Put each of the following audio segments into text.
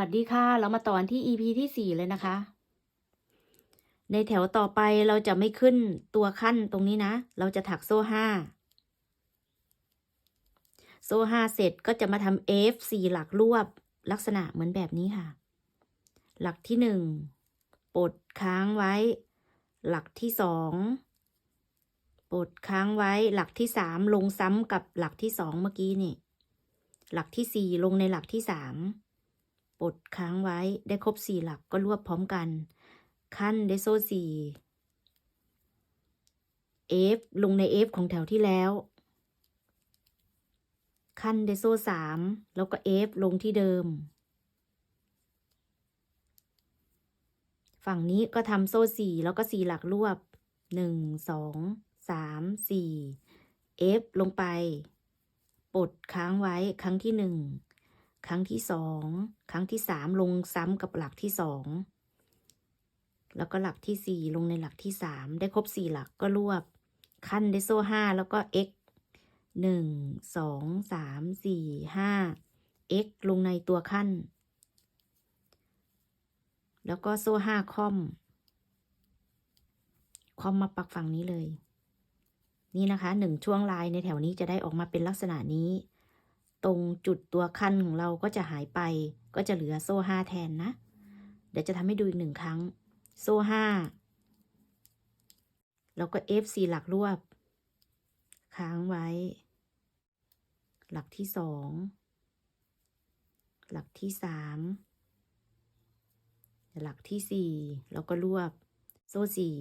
สวัสดีค่ะ เรามาต่อนที่ EP ที่สี่เลยนะคะ ในแถวต่อไปเราจะไม่ขึ้นตัวขั้นตรงนี้นะ เราจะถักโซ่ห้าโซ่ห้าเสร็จก็จะมาทำ F สี่หลักรวบลักษณะเหมือนแบบนี้ค่ะ หลักที่หนึ่งปลดค้างไว้ หลักที่สองปลดค้างไว้ หลักที่สามลงซ้ำกับหลักที่สองเมื่อกี้นี่ หลักที่สี่ลงในหลักที่สาม ปลดค้างไว้ได้ครบสี่หลักก็รวบพร้อมกัน ขั้นได้โซ่สี่ F ลงใน F ของแถวที่แล้ว ขั้นได้โซ่สามแล้วก็ F ลงที่เดิม ฝั่งนี้ก็ทำโซ่สี่แล้วก็สี่หลักรวบหนึ่งสองสามสี่ F ลงไป ปลดค้างไว้ครั้งที่หนึ่ง ครั้งที่สองครั้งที่สามลงซ้ำกับหลักที่สองแล้วก็หลักที่สี่ลงในหลักที่สามได้ครบสี่หลักก็รวบ ขั้นได้โซ่ห้าแล้วก็ x หนึ่งสองสามสี่ห้า x ลงในตัวขั้น แล้วก็โซ่ห้าคอม คอมมาปักฝั่งนี้เลย นี่นะคะหนึ่งช่วงลายในแถวนี้จะได้ออกมาเป็นลักษณะนี้ ตรงจุดตัวขั้นของเราก็จะหายไป ก็จะเหลือโซ่ห้าแทนนะ เดี๋ยวจะทำให้ดูอีกหนึ่งครั้ง โซ่ห้าแล้วก็ F สี่หลักรวบ ค้างไว้ หลักที่สองหลักที่สามหลักที่สี่แล้วก็รวบ โซ่สี่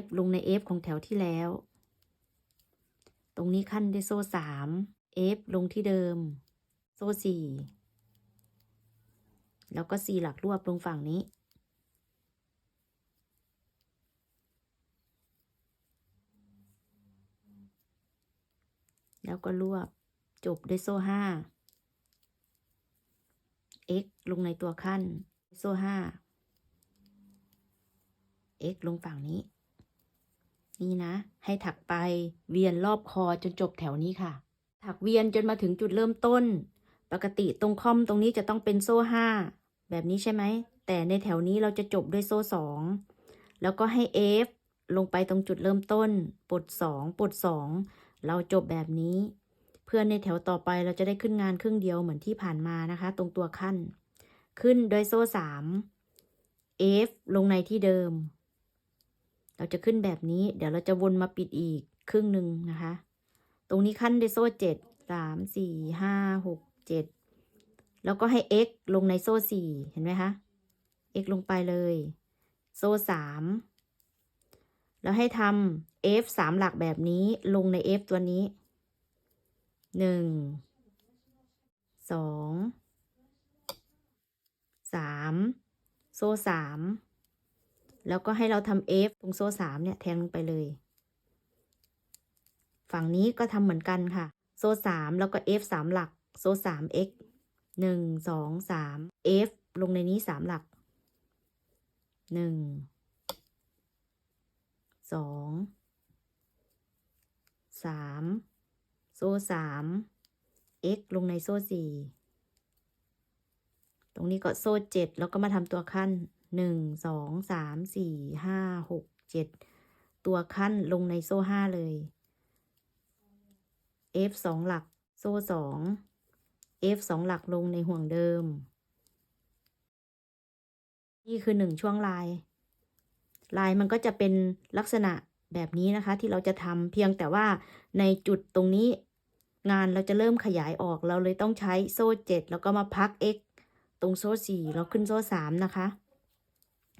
F ลงใน F ของแถวที่แล้ว ตรงนี้ขั้นด้วยโซ่สาม F ลงที่เดิม โซ่สี่แล้วก็สี่หลักรวบลงฝั่งนี้ แล้วก็รวบจบด้วยโซ่ห้า x ลงในตัวขั้น โซ่ห้า x ลงฝั่งนี้ นี่นะ ให้ถักไปเวียนรอบคอจนจบแถวนี้ค่ะ ถักเวียนจนมาถึงจุดเริ่มต้น ปกติตรงคอมตรงนี้จะต้องเป็นโซ่ห้าแบบนี้ใช่ไหม แต่ในแถวนี้เราจะจบด้วยโซ่สองแล้วก็ให้ F ลงไปตรงจุดเริ่มต้น ปลดสองปลดสองเราจบแบบนี้ เพื่อในแถวต่อไปเราจะได้ขึ้นงานครึ่งเดียวเหมือนที่ผ่านมานะคะ ตรงตัวขั้น ขึ้นโดยโซ่สาม F ลงในที่เดิม เราจะขึ้นแบบนี้ เดี๋ยวเราจะวนมาปิดอีกครึ่งหนึ่งนะคะ ตรงนี้ขั้นด้วยโซ่เจ็ดสามสี่ห้าหกเจ็ดแล้วก็ให้ x ลงในโซ่สี่เห็นไหมคะ x ลงไปเลย โซ่สามแล้วให้ทำ f สามหลักแบบนี้ลงใน f ตัวนี้หนึ่งสองสามโซ่สาม แล้วก็ให้เราทำ F ตรงโซ่สามเนี่ยแทงลงไปเลย ฝั่งนี้ก็ทำเหมือนกันค่ะ โซ่สามแล้วก็ F สามหลัก โซ่สาม x หนึ่งสองสาม F ลงในนี้สามหลักหนึ่งสองสามโซ่สาม x ลงในโซ่สี่ตรงนี้ก็โซ่เจ็ดแล้วก็มาทำตัวขั้น หนึ่งสองสามสี่ห้าหกเจ็ดตัวขั้นลงในโซ่ห้าเลย F สองหลักโซ่สอง F สองหลักลงในห่วงเดิม นี่คือหนึ่งช่วงลาย ลายมันก็จะเป็นลักษณะแบบนี้นะคะ ที่เราจะทำเพียงแต่ว่าในจุดตรงนี้งานเราจะเริ่มขยายออกเราเลยต้องใช้โซ่เจ็ดแล้วก็มาพัก x ตรงโซ่สี่เราขึ้นโซ่สามนะคะ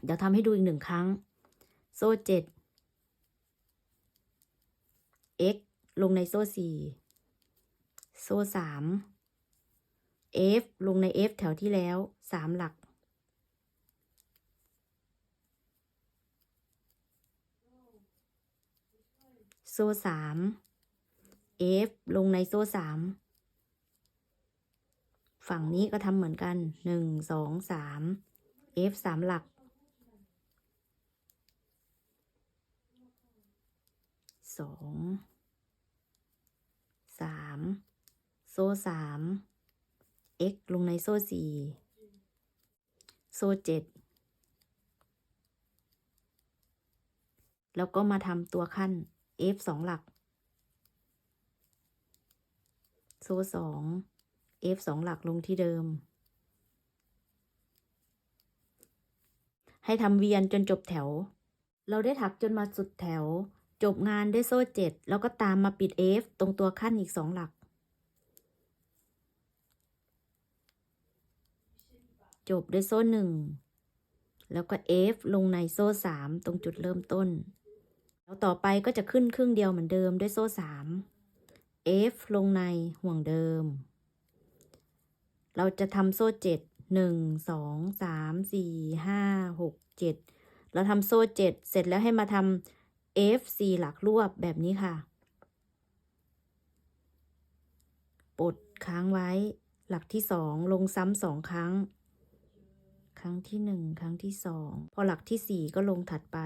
เดี๋ยวทำให้ดูอีกหนึ่งครั้ง โซ่เจ็ด x ลงในโซ่สี่โซ่สาม f ลงใน f แถวที่แล้วสามหลัก โซ่สาม F ลงในโซ่สามฝั่งนี้ก็ทำเหมือนกันหนึ่งสองสาม F สามหลัก สองสามโซ่สาม x ลงในโซ่สี่โซ่เจ็ดแล้วก็มาทำตัวขั้น f สองหลัก โซ่สอง f สองหลักลงที่เดิม ให้ทำเวียนจนจบแถว เราได้ถักจนมาสุดแถว จบงานด้วยโซ่เจ็ดแล้วก็ตามมาปิด F ตรงตัวขั้นอีกสองหลัก จบด้วยโซ่หนึ่งแล้วก็ F ลงในโซ่สามตรงจุดเริ่มต้น แล้วต่อไปก็จะขึ้นครึ่งเดียวเหมือนเดิมด้วยโซ่สาม F ลงในห่วงเดิม เราจะทำโซ่เจ็ดหนึ่งสองสามสี่ห้าหกเจ็ดเราทำโซ่เจ็ดเสร็จแล้วให้มาทำ F สี่หลักรวบแบบนี้ค่ะ ปลดค้างไว้ หลักที่สองลงซ้ำสองครั้ง ครั้งที่หนึ่งครั้งที่สองพอหลักที่สี่ก็ลงถัดไป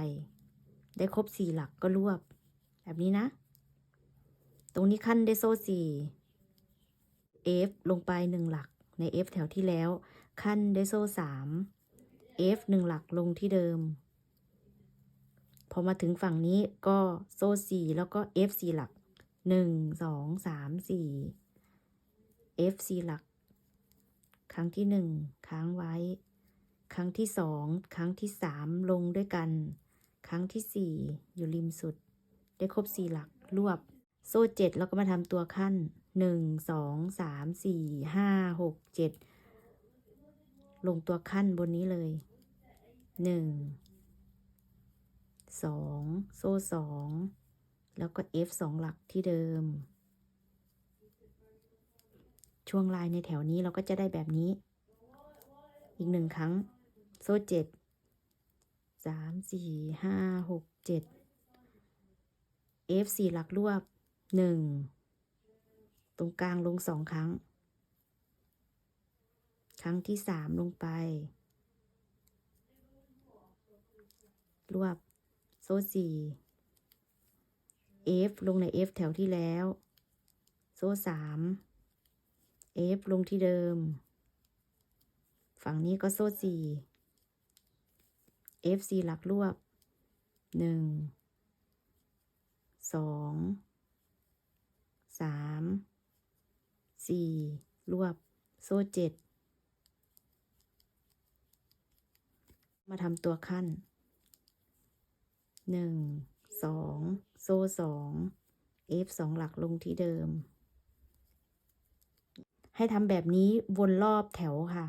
ได้ครบสี่หลักก็รวบ แบบนี้นะ ตรงนี้ขั้นได้โซ่สี่ F ลงไปหนึ่งหลักใน F แถวที่แล้ว ขั้นได้โซ่สาม F หนึ่งหลักลงที่เดิม พอมาถึงฝั่งนี้ก็โซ่สี่แล้วก็ F สี่หลักหนึ่งสองสามสี่ F สี่หลัก ครั้งที่หนึ่งค้างไว้ ครั้งที่สองครั้งที่สามลงด้วยกัน ครั้งที่สี่อยู่ริมสุด ได้ครบสี่หลักรวบ โซ่เจ็ดแล้วก็มาทำตัวขั้นหนึ่งสองสามสี่ห้าหกเจ็ดลงตัวขั้นบนนี้เลยหนึ่ง สองโซ่สองแล้วก็ F สองหลักที่เดิม ช่วงลายในแถวนี้เราก็จะได้แบบนี้ อีกหนึ่งครั้ง โซ่เจ็ดสามสี่ห้าหกเจ็ด F สี่หลักรวบหนึ่งตรงกลางลงสองครั้ง ครั้งที่สามลงไป รวบ โซ่สี่ F ลงใน F แถวที่แล้ว โซ่สาม F ลงที่เดิม ฝั่งนี้ก็โซ่สี่ F สี่หลักรวบหนึ่งสองสามสี่รวบโซ่เจ็ดมาทำตัวขั้น หนึ่งสองโซ่สอง F สองหลักลงที่เดิม ให้ทำแบบนี้วนรอบแถวค่ะ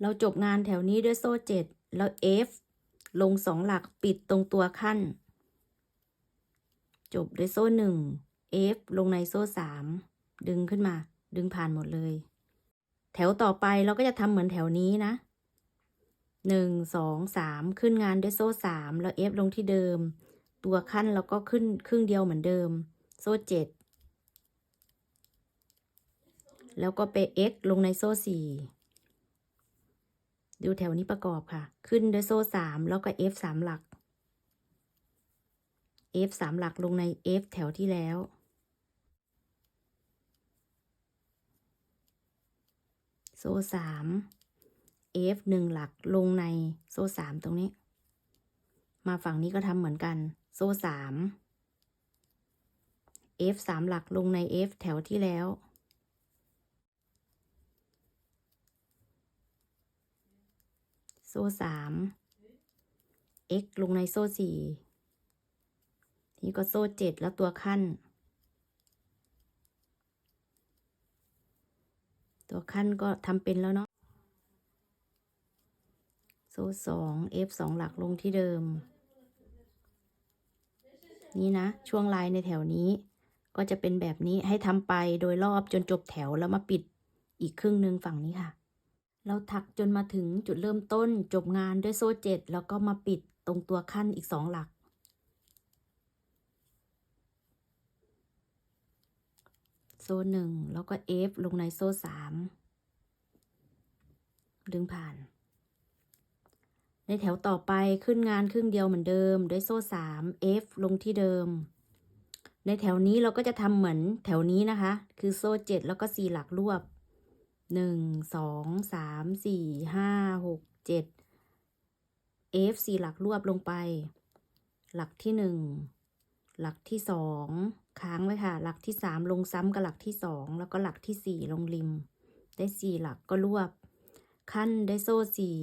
เราจบงานแถวนี้ด้วยโซ่เจ็ดแล้ว F ลงสองหลักปิดตรงตัวขั้น จบด้วยโซ่หนึ่ง F ลงในโซ่สามดึงขึ้นมา ดึงผ่านหมดเลย แถวต่อไปเราก็จะทำเหมือนแถวนี้นะ หนึ่งสองสามขึ้นงานด้วยโซ่สามแล้ว F ลงที่เดิม ตัวขั้นเราก็ขึ้นครึ่งเดียวเหมือนเดิม โซ่เจ็ดแล้วก็ไป X ลงในโซ่สี่ดูแถวนี้ประกอบค่ะ ขึ้นด้วยโซ่สามแล้วก็ F สามหลัก F สามหลักลงใน F แถวที่แล้วโซ่สาม F หนึ่งหลักลงในโซ่สามตรงนี้ มาฝั่งนี้ก็ทำเหมือนกัน โซ่สาม F สามหลักลงใน F แถวที่แล้ว โซ่สาม X ลงในโซ่สี่นี่ก็โซ่เจ็ดแล้วตัวขั้น ตัวขั้นก็ทำเป็นแล้วเนาะ โซ่สอง F สองหลักลงที่เดิม นี่นะ ช่วงลายในแถวนี้ ก็จะเป็นแบบนี้ให้ทำไปโดยรอบจนจบแถวแล้วมาปิดอีกครึ่งหนึ่งฝั่งนี้ค่ะ เราถักจนมาถึงจุดเริ่มต้นจบงานด้วยโซ่เจ็ดแล้วก็มาปิดตรงตัวขั้นอีกสองหลัก โซ่หนึ่งแล้วก็ F ลงในโซ่สามดึงผ่าน ในแถวต่อไปขึ้นงานครึ่งเดียวเหมือนเดิม ด้วยโซ่สาม F ลงที่เดิม ในแถวนี้เราก็จะทำเหมือนแถวนี้นะคะ คือโซ่เจ็ดแล้วก็สี่หลักรวบหนึ่งสองสามสี่ห้าหกเจ็ด F สี่หลักรวบลงไป หลักที่หนึ่งหลักที่สองค้างไว้ค่ะ หลักที่สามลงซ้ำกับหลักที่สองแล้วก็หลักที่สี่ลงริม ได้สี่หลักก็รวบ ขั้นได้โซ่สี่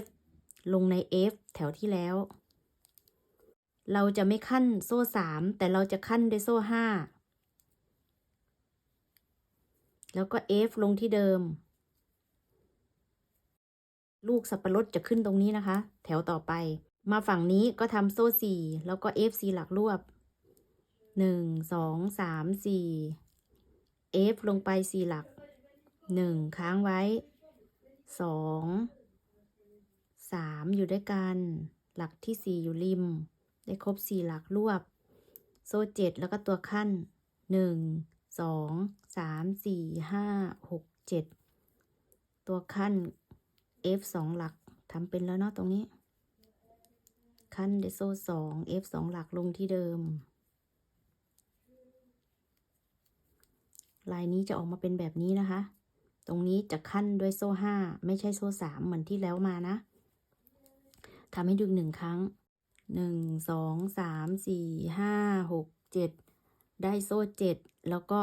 F ลงใน F แถวที่แล้ว เราจะไม่ขั้นโซ่สามแต่เราจะขั้นด้วยโซ่ห้าแล้วก็ F ลงที่เดิม ลูกสับปะรดจะขึ้นตรงนี้นะคะ แถวต่อไป มาฝั่งนี้ก็ทำโซ่สี่แล้วก็ F สี่หลักรวบหนึ่งสองสามสี่ F ลงไปสี่หลักหนึ่งค้างไว้ส องสามอยู่ด้วยกัน หลักที่สี่อยู่ริม ได้ครบสี่หลักรวบ โซ่เจ็ดแล้วก็ตัวขั้นหนึ่งสองสามสี่ห้าหกเจ็ดตัวขั้น F สองหลักทำเป็นแล้วเนาะตรงนี้ ขั้นได้โซ่สอง F สองหลักลงที่เดิม ลายนี้จะออกมาเป็นแบบนี้นะคะตรงนี้จะขั้นด้วยโซ่ห้าไม่ใช่โซ่สามเหมือนที่แล้วมานะ ทำให้ดึงหนึ่งครั้งหนึ่งสองสามสี่ห้าหกเจ็ดได้โซ่เจ็ดแล้วก็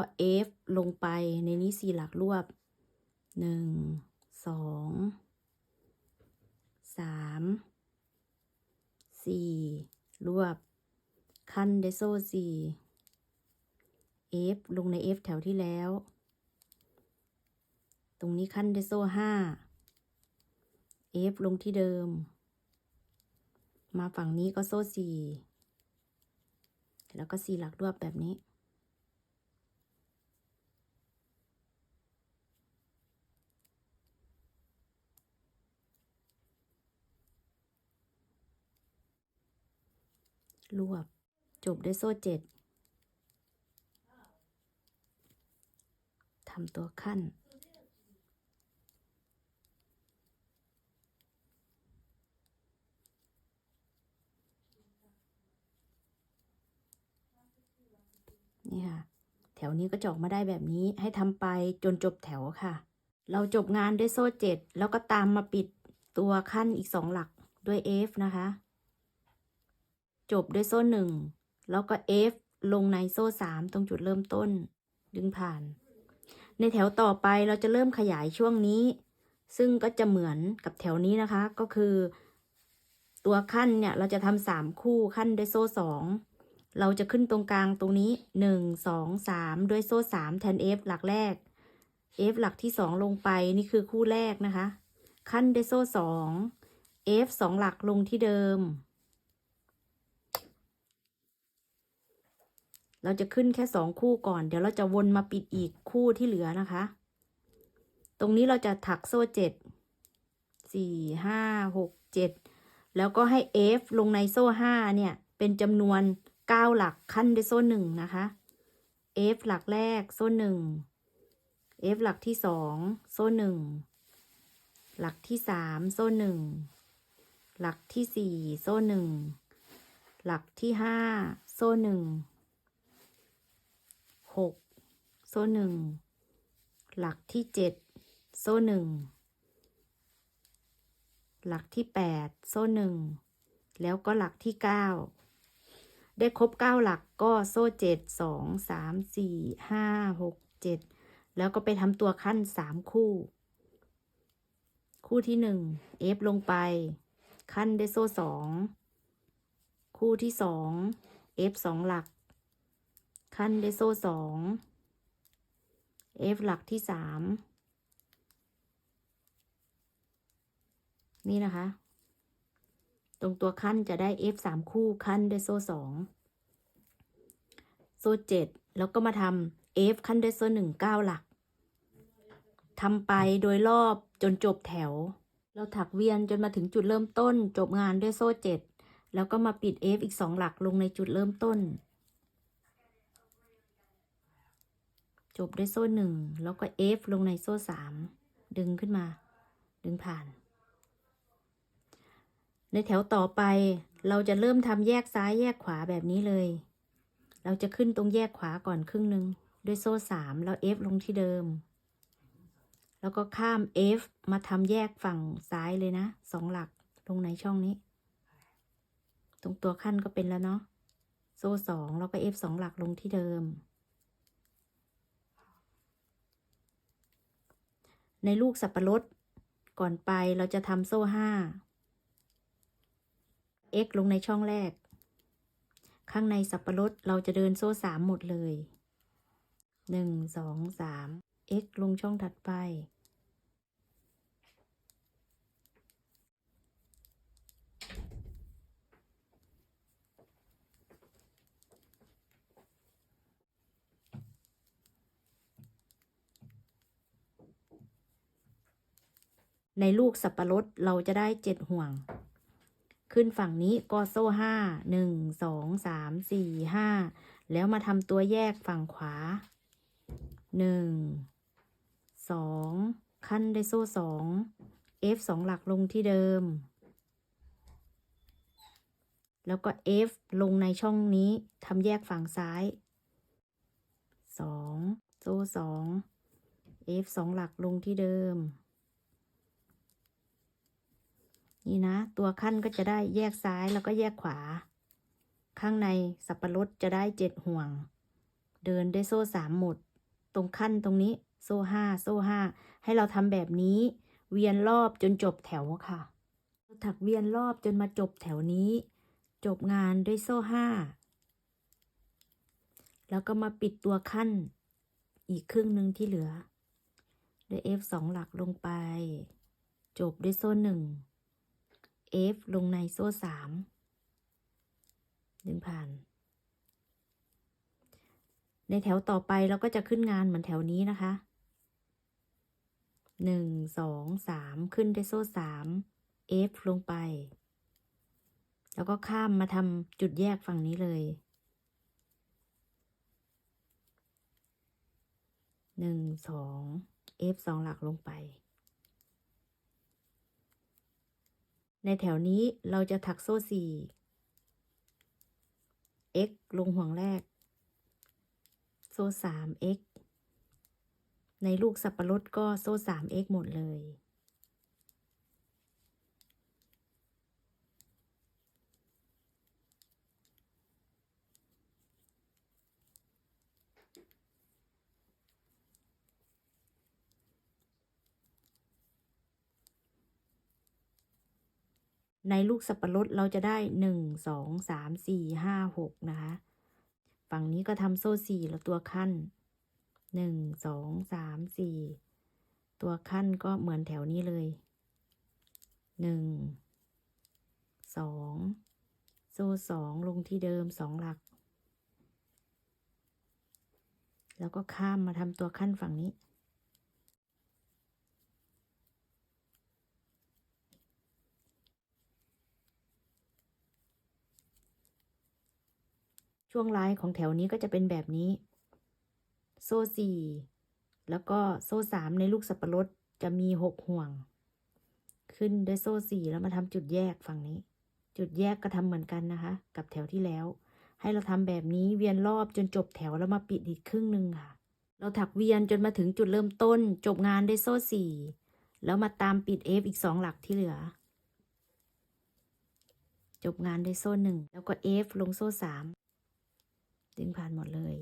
F ลงไปในนี้สี่หลักรวบหนึ่งสองสามสี่รวบ ขั้นได้โซ่สี่ F ลงใน F แถวที่แล้ว ตรงนี้ขั้นด้โซ่ห้า F ลงที่เดิม มาฝั่งนี้ก็โซ่สี่แล้วก็สี่หลักรวบแบบนี้ รวบจบด้วยโซ่เจ็ดทำตัวขั้น นี่ค่ะ แถวนี้ก็จะออกมาได้แบบนี้ให้ทำไปจนจบแถวค่ะ เราจบงานด้วยโซ่เจ็ดแล้วก็ตามมาปิดตัวขั้นอีกสองหลักด้วย F นะคะ จบด้วยโซ่หนึ่งแล้วก็ F ลงในโซ่สามตรงจุดเริ่มต้น ดึงผ่าน ในแถวต่อไปเราจะเริ่มขยายช่วงนี้ ซึ่งก็จะเหมือนกับแถวนี้นะคะก็คือ ตัวขั้นเนี่ยเราจะทำสามคู่ขั้นด้วยโซ่สอง เราจะขึ้นตรงกลางตรงนี้หนึ่งสองสามด้วยโซ่สามแทน F หลักแรก F หลักที่สองลงไปนี่คือคู่แรกนะคะ ขั้นด้วยโซ่สอง F สองหลักลงที่เดิม เราจะขึ้นแค่สองคู่ก่อน เดี๋ยวเราจะวนมาปิดอีกคู่ที่เหลือนะคะ ตรงนี้เราจะถักโซ่เจ็ดสี่ห้าหกเจ็ดแล้วก็ให้ F ลงในโซ่ห้าเนี่ย เป็นจำนวน เก้าหลักขั้นด้วยโซ่หนึ่งนะคะ F หลักแรกโซ่หนึ่ง F หลักที่สองโซ่หนึ่ง หลักที่สามโซ่หนึ่ง หลักที่สี่โซ่หนึ่ง หลักที่ห้าโซ่หนึ่งหกโซ่หนึ่ง หลักที่เจ็ดโซ่หนึ่ง หลักที่แปดโซ่หนึ่ง แล้วก็หลักที่เก้า ได้ครบเก้าหลักก็โซ่เจ็ดสองสามสี่ห้าหกเจ็ดแล้วก็ไปทำตัวขั้นสามคู่ คู่ที่หนึ่ง F ลงไป ขั้นได้โซ่สองคู่ที่สอง F สองหลัก ขั้นได้โซ่สอง F หลักที่สามนี่นะคะ ตรงตัวขั้นจะได้ F สามคู่ขั้นด้วยโซ่สองโซ่เจ็ดแล้วก็มาทำ F ขั้นด้วยโซ่หนึ่งเก้าหลักทำไปโดยรอบจนจบแถว เราถักเวียนจนมาถึงจุดเริ่มต้น จบงานด้วยโซ่เจ็ดแล้วก็มาปิด F อีกสองหลักลงในจุดเริ่มต้น จบด้วยโซ่หนึ่งแล้วก็ F ลงในโซ่สามดึงขึ้นมา ดึงผ่าน ในแถวต่อไปเราจะเริ่มทำแยกซ้ายแยกขวาแบบนี้เลย เราจะขึ้นตรงแยกขวาก่อนครึ่งหนึ่งด้วยโซ่สามแล้ว F ลงที่เดิม แล้วก็ข้าม F มาทำแยกฝั่งซ้ายเลยนะสองหลักตรงในช่องนี้ ตรงตัวขั้นก็เป็นแล้วเนาะโซ่สองแล้วก็ F สองหลักลงที่เดิม ในลูกสับปะรดก่อนไปเราจะทำโซ่ห้า X ลงในช่องแรก ข้างในสับปะรดเราจะเดินโซ่สามหมดเลย หนึ่งสองสาม x ลงช่องถัดไป ในลูกสับปะรดเราจะได้เจ็ดห่วง ขึ้นฝั่งนี้ก็โซ่ห้าหนึ่งสองสามสี่ห้าแล้วมาทำตัวแยกฝั่งขวาหนึ่งสองขั้นได้โซ่สอง F สองหลักลงที่เดิม แล้วก็ F ลงในช่องนี้ทำแยกฝั่งซ้ายสองโซ่สอง F สองหลักลงที่เดิม นี่นะ ตัวขั้นก็จะได้แยกซ้ายแล้วก็แยกขวา ข้างในสับปะรดจะได้เจ็ดห่วง เดินได้โซ่สามหมด ตรงขั้นตรงนี้โซ่ห้าโซ่ห้าให้เราทำแบบนี้ เวียนรอบจนจบแถวค่ะ ถักเวียนรอบจนมาจบแถวนี้ จบงานด้วยโซ่ห้าแล้วก็มาปิดตัวขั้น อีกครึ่งหนึ่งที่เหลือ ด้วย F สองหลักลงไป จบด้วยโซ่หนึ่ง F ลงในโซ่สามดึงผ่าน ในแถวต่อไปเราก็จะขึ้นงานเหมือนแถวนี้นะคะหนึ่งสองสามขึ้นด้วยโซ่สาม F ลงไป แล้วก็ข้ามมาทำจุดแยกฝั่งนี้เลยหนึ่งสอง F สองหลักลงไป ในแถวนี้เราจะถักโซ่สี่ x ลงห่วงแรก โซ่สาม x ในลูกสับปะรดก็โซ่สาม x หมดเลย ในลูกสับปะรดเราจะได้หนึ่งสองสามสี่ห้าหกนะคะ ฝั่งนี้ก็ทำโซ่สี่แล้วตัวขั้นหนึ่งสองสามสี่ตัวขั้นก็เหมือนแถวนี้เลยหนึ่งสองโซ่สองลงที่เดิมสองหลัก แล้วก็ข้ามมาทำตัวขั้นฝั่งนี้ ช่วงร้ายของแถวนี้ก็จะเป็นแบบนี้ โซ่สี่แล้วก็โซ่สามในลูกสับปะรดจะมีหกห่วง ขึ้นด้วยโซ่สี่แล้วมาทำจุดแยกฝั่งนี้ จุดแยกก็ทำเหมือนกันนะคะ กับแถวที่แล้ว ให้เราทำแบบนี้เวียนรอบจนจบแถวแล้วมาปิดอีกครึ่งหนึ่งค่ะ เราถักเวียนจนมาถึงจุดเริ่มต้น จบงานด้วยโซ่สี่แล้วมาตามปิด F อีกสองหลักที่เหลือ จบงานด้วยโซ่หนึ่งแล้วก็ F ลงโซ่สาม ดึงผ่านหมดเลย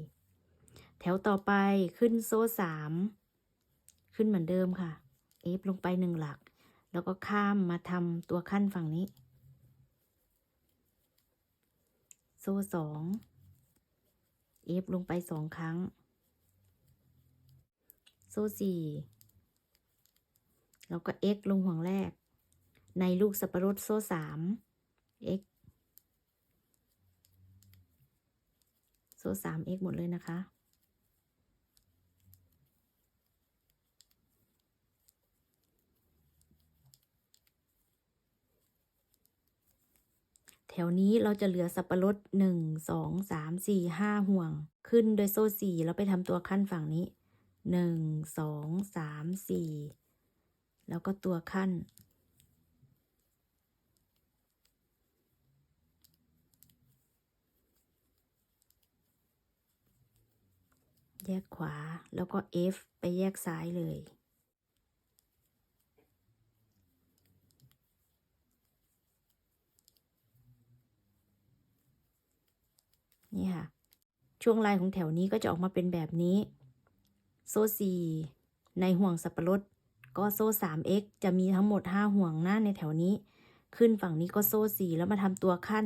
แถวต่อไปขึ้นโซ่สามขึ้นเหมือนเดิมค่ะ F ลงไปหนึ่งหลัก แล้วก็ข้ามมาทำตัวขั้นฝั่งนี้ โซ่สอง F ลงไปสองครั้ง โซ่สี่แล้วก็ X ลงห่วงแรก ในลูกสับปะรดโซ่สาม X โซ่สาม x หมดเลยนะคะ แถวนี้เราจะเหลือสับปะรดหนึ่งสองสามสี่ห้าห่วง ขึ้นโดยโซ่สี่แล้วไปทำตัวขั้นฝั่งนี้หนึ่งสองสามสี่แล้วก็ตัวขั้น แยกขวา แล้วก็ F ไปแยกซ้ายเลย นี่ค่ะ ช่วงลายของแถวนี้ก็จะออกมาเป็นแบบนี้ โซ่ 4 ในห่วงสับปะรด ก็โซ่ 3x จะมีทั้งหมด 5 ห่วงหน้าในแถวนี้ ขึ้นฝั่งนี้ก็โซ่ 4 แล้วมาทำตัวขั้น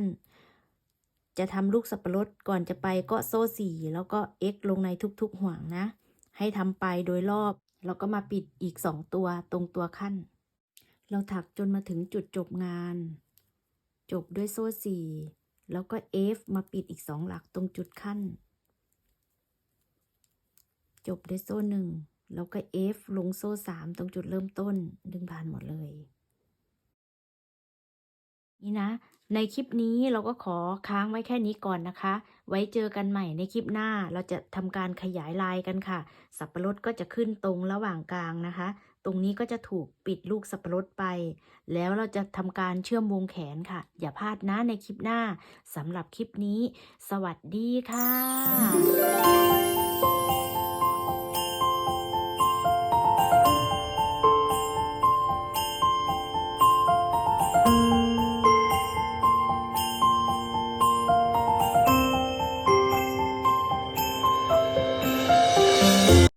จะทำลูกสับปะรดก่อนจะไปก็โซ่สี่แล้วก็ x ลงในทุกๆห่วงนะ ให้ทำไปโดยรอบ แล้วก็มาปิดอีก 2 ตัวตรงตัวขั้น เราถักจนมาถึงจุดจบงาน จบด้วยโซ่สี่แล้วก็ F มาปิดอีกสองหลักตรงจุดขั้น จบด้วยโซ่หนึ่งแล้วก็ F ลงโซ่สามตรงจุดเริ่มต้นดึงผ่านหมดเลย นี่นะ ในคลิปนี้เราก็ขอค้างไว้แค่นี้ก่อนนะคะ ไว้เจอกันใหม่ในคลิปหน้าเราจะทำการขยายลายกันค่ะ สับปะรดก็จะขึ้นตรงระหว่างกลางนะคะ ตรงนี้ก็จะถูกปิดลูกสับปะรดไป แล้วเราจะทำการเชื่อมวงแขนค่ะ อย่าพลาดนะในคลิปหน้าสำหรับคลิปนี้ สวัสดีค่ะ